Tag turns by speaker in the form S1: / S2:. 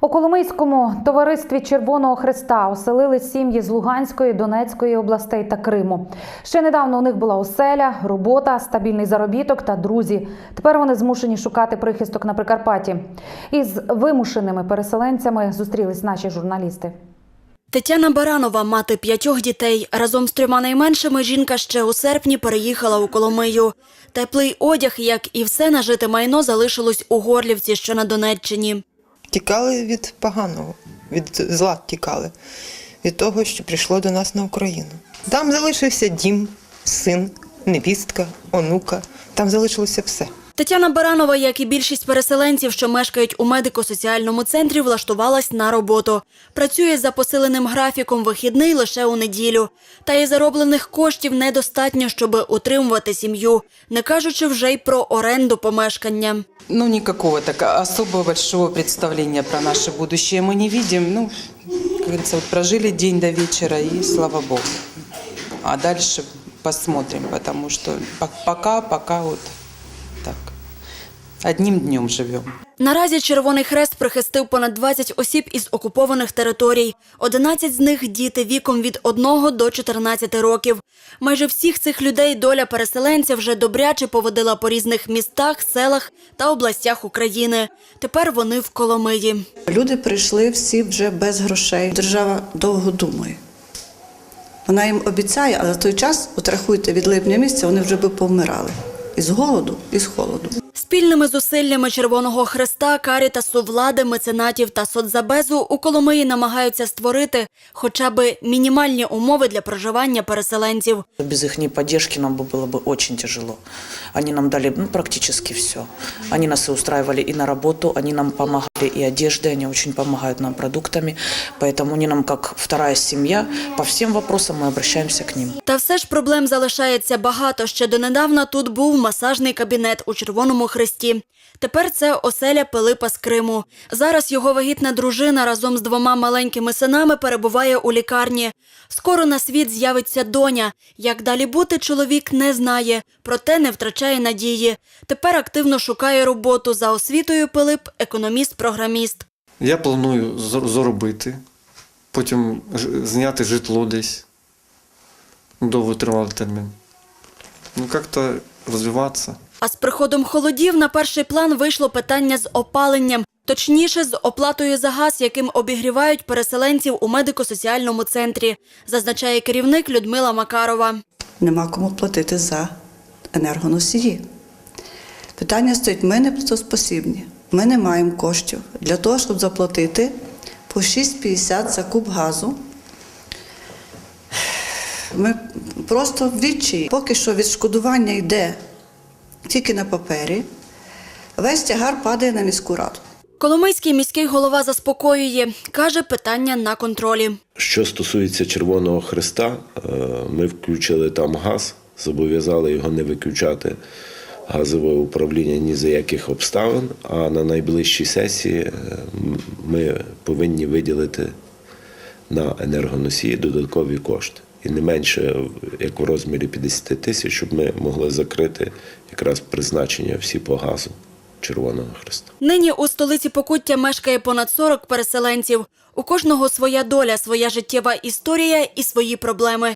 S1: У Коломийському товаристві Червоного Христа оселили сім'ї з Луганської, Донецької областей та Криму. Ще недавно у них була оселя, робота, стабільний заробіток та друзі. Тепер вони змушені шукати прихисток на Прикарпатті. Із вимушеними переселенцями зустрілись наші журналісти.
S2: Тетяна Баранова, мати п'ятьох дітей. Разом з трьома найменшими жінка ще у серпні переїхала у Коломию. Теплий одяг, як і все нажите майно, залишилось у Горлівці, що на Донеччині.
S3: Тікали від поганого, від зла тікали, від того, що прийшло до нас на Україну. Там залишився дім, син, невістка, онука. Там залишилося все.
S2: Тетяна Баранова, як і більшість переселенців, що мешкають у медико-соціальному центрі, влаштувалась на роботу. Працює за посиленим графіком вихідний лише у неділю. Та й зароблених коштів недостатньо, щоб утримувати сім'ю, не кажучи вже й про оренду помешкання.
S4: Ну, никакого так особо большого представления про наше будущее мы не видим. Ну, говорится, вот прожили день до вечера и слава богу. А дальше посмотрим, что по- пока, пока вот так. Одним днем живем.
S2: Наразі Червоний Хрест прихистив понад 20 осіб із окупованих територій. 11 з них – діти віком від 1 до 14 років. Майже всіх цих людей доля переселенця вже добряче поводила по різних містах, селах та областях України. Тепер вони в Коломиї.
S5: Люди прийшли всі вже без грошей. Держава довго думає. Вона їм обіцяє, але в той час, от рахуйте, від липня місяця вони вже би повмирали. Із голоду, і з холоду.
S2: Спільними зусиллями Червоного Хреста, Карітасу, влади, меценатів та соцзабезу у Коломиї намагаються створити хоча б мінімальні умови для проживання переселенців.
S6: Без их поддержки нам бы было бы очень тяжело. Они нам дали ну, практически все. Они нас и устраивали и на работу, они нам помогали и одеждой, они очень помогают нам продуктами. Поэтому они нам как вторая семья. По всем вопросам мы обращаемся к ним.
S2: Та все ж проблем залишається багато. Ще донедавна тут був масажний кабінет у Червоному Хресті. Тепер це оселя Пилипа з Криму. Зараз його вагітна дружина разом з двома маленькими синами перебуває у лікарні. Скоро на світ з'явиться доня. Як далі бути, чоловік не знає, проте не втрачає надії. Тепер активно шукає роботу за освітою Пилип – економіст-програміст.
S7: Я планую зар- заробити, потім зняти житло десь довготривалий термін. Ну, як-то розвиватися.
S2: А з приходом холодів на перший план вийшло питання з опаленням, точніше, з оплатою за газ, яким обігрівають переселенців у медико-соціальному центрі, зазначає керівник Людмила Макарова.
S5: Нема кому платити за енергоносії. Питання стоїть: ми не платоспосібні. Ми не маємо коштів для того, щоб заплатити по 6,50 за куб газу. Ми просто в відчаї. Поки що відшкодування йде тільки на папері. Весь тягар падає на міську раду.
S2: Коломийський міський голова заспокоює, каже, питання на контролі.
S8: Що стосується Червоного Христа, е, ми включили там газ, зобов'язали його не виключати газове управління ні за яких обставин. А на найближчій сесії е, ми повинні виділити на енергоносії додаткові кошти. І не менше, як у розмірі 50 тисяч, щоб ми могли закрити якраз призначення всі по газу Червоного Христа.
S2: Нині у столиці Покуття мешкає понад 40 переселенців. У кожного своя доля, своя життєва історія і свої проблеми.